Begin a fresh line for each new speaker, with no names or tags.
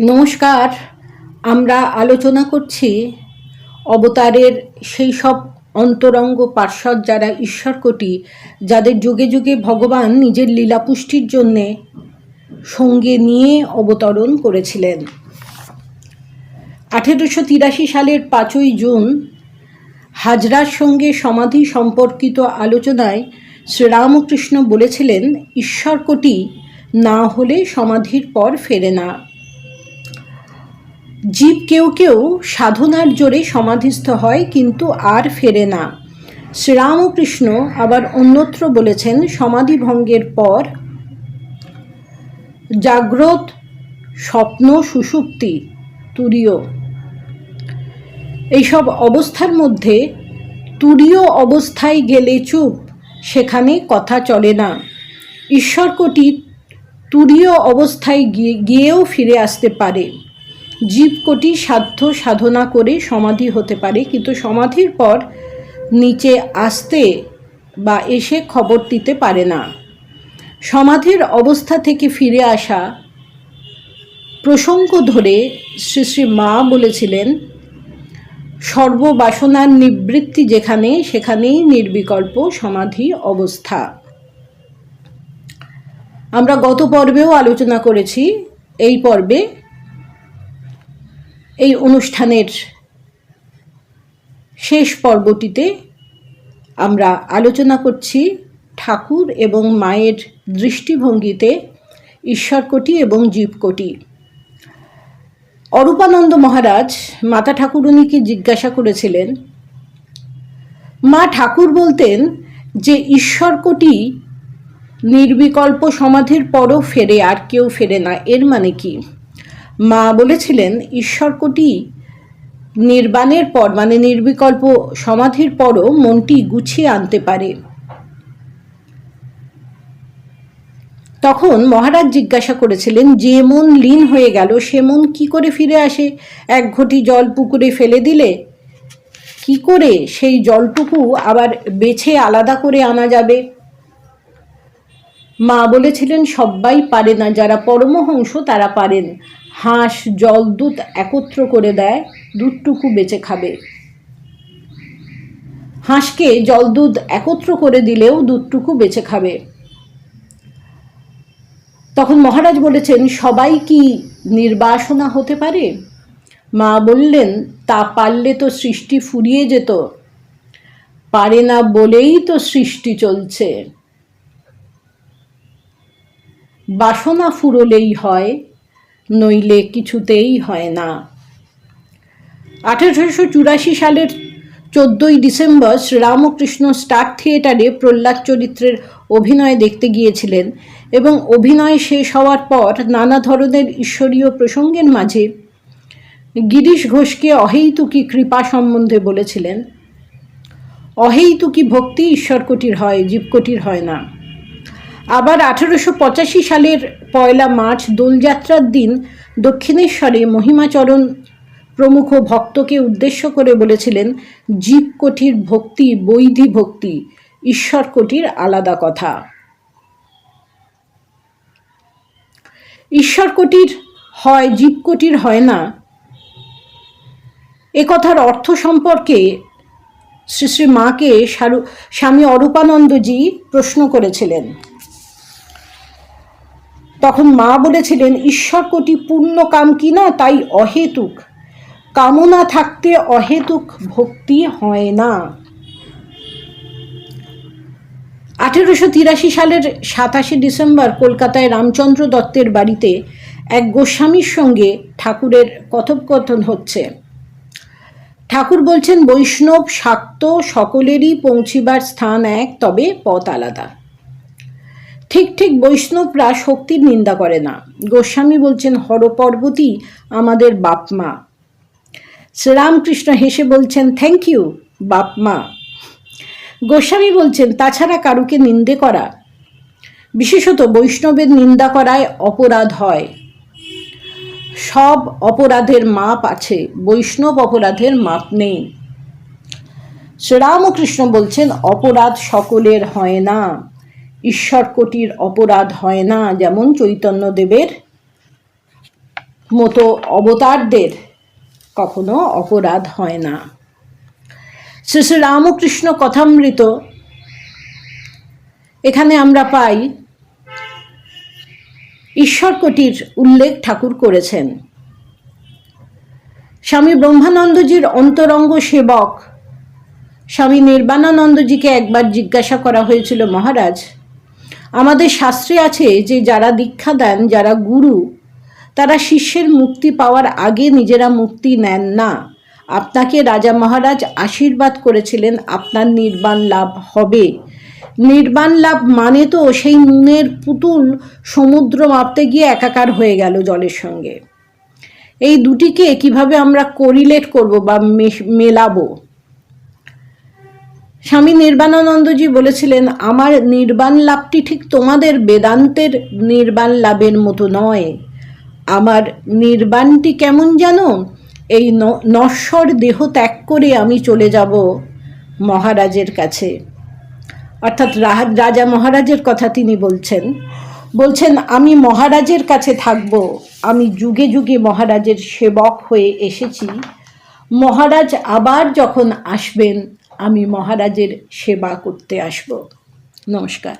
নমস্কার, আমরা আলোচনা করছি অবতারের সেই সব অন্তরঙ্গ পার্শ্বদ যারা ঈশ্বরকোটি যাদের যুগে যুগে ভগবান নিজের লীলা পুষ্টির জন্যে সঙ্গে নিয়ে অবতরণ করেছিলেন। আঠেরোশো তিরাশি সালের পাঁচই জুন হাজরার সঙ্গে সমাধি সম্পর্কিত আলোচনায় শ্রীরামকৃষ্ণ বলেছিলেন ঈশ্বরকোটি না হলে সমাধির পর ফেরে না। জীব কেউ কেউ সাধনার জোরে সমাধিস্থ হয়, কিন্তু আর ফেরে না। শ্রীরামকৃষ্ণ আবার অন্যত্র বলেছেন সমাধি ভঙ্গের পর জাগ্রত স্বপ্ন সুষুপ্তি তুরীয়। এইসব অবস্থার মধ্যে তুরীয় অবস্থায় গেলে চুপ, সেখানে কথা চলে না। ঈশ্বরকোটি তুরীয় অবস্থায় গিয়ে, গিয়েও ফিরে আসতে পারে। জীবকোটি সাধ্য সাধনা করে সমাধি হতে পারে। কিন্তু সমাধির পর নিচে আসতে বা এসে খবর দিতে পারে না। সমাধির অবস্থা থেকে ফিরে আসা প্রসঙ্গ ধরে শ্রী শ্রী মা বলেছিলেন, সর্ববাসনার নিবৃত্তি যেখানে, সেখানেই নির্বিকল্প সমাধি অবস্থা। আমরা গত পর্বেও আলোচনা করেছি, এই পর্বে এই অনুষ্ঠানের শেষ পর্বটিতে আমরা আলোচনা করছি ঠাকুর এবং মায়ের দৃষ্টিভঙ্গিতে ঈশ্বরকোটি এবং জীবকোটি। অরূপানন্দ মহারাজ মাতা ঠাকুরুনিকে জিজ্ঞাসা করেছিলেন, মা ঠাকুর বলতেন যে ঈশ্বরকোটি নির্বিকল্প সমাধির পরও ফেরে আর কেউ ফেরে না, এর মানে কি? মা বলেছিলেন ঈশ্বরকোটি নির্বাণের পর মানে নির্বিকল্প সমাধির পরও মনটি গুছিয়ে আনতে পারে। তখন মহারাজ জিজ্ঞাসা করেছিলেন, যে মন লীন হয়ে গেল, সে মন কি করে ফিরে আসে? এক ঘটি জল পুকুরে ফেলে দিলে কি করে সেই জলটুকু আবার বেছে আলাদা করে আনা যাবে? মা বলেছিলেন সবাই পারে না, যারা পরমহংস তারা পারেন। হাঁস, জল, দুধ একত্র করে দেয়, দুধটুকু বেঁচে খাবে। হাঁসকে জল, দুধ একত্র করে দিলেও দুধটুকু বেঁচে খাবে। তখন মহারাজ বলেছেন, সবাই কি নির্বাসনা হতে পারে? মা বললেন, তা পারলে তো সৃষ্টি ফুরিয়ে যেত। পারে না বলেই তো সৃষ্টি চলছে। বাসনা ফুরলেই হয় নইলে কিছুতেই হয় না। আঠেরোশো চুরাশি সালের চোদ্দোই ডিসেম্বর শ্রীরামকৃষ্ণ স্টার থিয়েটারে প্রহ্লাদ চরিত্রের অভিনয় দেখতে গিয়েছিলেন এবং অভিনয় শেষ হওয়ার পর নানা ধরনের ঈশ্বরীয় প্রসঙ্গের মাঝে গিরিশ ঘোষকে অহেতুকি কৃপা সম্বন্ধে বলেছিলেন, অহেতুকি ভক্তি ঈশ্বরকোটির হয়, জীবকোটির হয় না। আবার আঠেরোশো পঁচাশি সালের পয়লা মার্চ দোলযাত্রার দিন দক্ষিণেশ্বরে মহিমাচরণ প্রমুখ ভক্তকে উদ্দেশ্য করে বলেছিলেন জীবকোটির ভক্তি, বৈধি ভক্তি, ঈশ্বর কোটির আলাদা কথা। ঈশ্বর কোটির হয় জীবকোটির হয় না। এ কথার অর্থ সম্পর্কে শ্রী শ্রী মাকে স্বামী অরূপানন্দজি প্রশ্ন করেছিলেন। তখন মা বলেছিলেন, ঈশ্বর কোটি পূর্ণ কাম কিনা তাই অহেতুক। কামনা থাকতে অহেতুক ভক্তি হয় না। আঠেরোশো তিরাশি সালের সাতাশে ডিসেম্বর কলকাতায় রামচন্দ্র দত্তের বাড়িতে এক গোস্বামীর সঙ্গে ঠাকুরের কথোপকথন হচ্ছে। ঠাকুর বলছেন, বৈষ্ণব, শাক্ত, সকলেরই পৌঁছিবার স্থান এক, তবে পথ আলাদা। ঠিক ঠিক বৈষ্ণবরা শক্তির নিন্দা করে না। গোস্বামী বলছেন হরপর্বতী আমাদের বাপ মা। শ্রীরামকৃষ্ণ হেসে বলছেন থ্যাংক ইউ বাপ মা। গোস্বামী বলছেন, তাছাড়া কারুকে নিন্দে করা? বিশেষত বৈষ্ণবের নিন্দা করায় অপরাধ হয়। সব অপরাধের মাপ আছে, বৈষ্ণব অপরাধের মাপ নেই। শ্রীরামকৃষ্ণ বলছেন, অপরাধ সকলের হয় না। ঈশ্বর কোটির অপরাধ হয় না, যেমন চৈতন্যদেবের মতো অবতারদের কখনো অপরাধ হয় না। শ্রী শ্রী রামকৃষ্ণ কথামৃত, এখানে আমরা পাই ঈশ্বরকটির উল্লেখ ঠাকুর করেছেন। স্বামী ব্রহ্মানন্দজির অন্তরঙ্গ সেবক, স্বামী নির্বাণানন্দজিকে একবার জিজ্ঞাসা করা হয়েছিল, মহারাজ আমাদের শাস্ত্রে আছে যে যারা দীক্ষা দেন, যারা গুরু, তারা শিষ্যের মুক্তি পাওয়ার আগে নিজেরা মুক্তি নেন না। আপনাকে রাজা মহারাজ আশীর্বাদ করেছিলেন, আপনার নির্বাণ লাভ হবে। নির্বাণ লাভ মানে তো সেই নুনের পুতুল সমুদ্র মাপতে গিয়ে একাকার হয়ে গেল জলের সঙ্গে। এই দুটিকে কীভাবে আমরা কোরিলেট করব বা মেলাবো? স্বামী নির্বাণানন্দজি বলেছিলেন, আমার নির্বাণ লাভটি ঠিক তোমাদের বেদান্তের নির্বাণ লাভের মতো নয়। আমার নির্বাণটি কেমন জানো? এই নশ্বর দেহ ত্যাগ করে আমি চলে যাব মহারাজের কাছে। অর্থাৎ রাজা মহারাজের কথা তিনি বলছেন। বলছেন, আমি মহারাজের কাছে থাকব। আমি যুগে যুগে মহারাজের সেবক হয়ে এসেছি। মহারাজ আবার যখন আসবেন আমি মহারাজের সেবা করতে আসব। নমস্কার।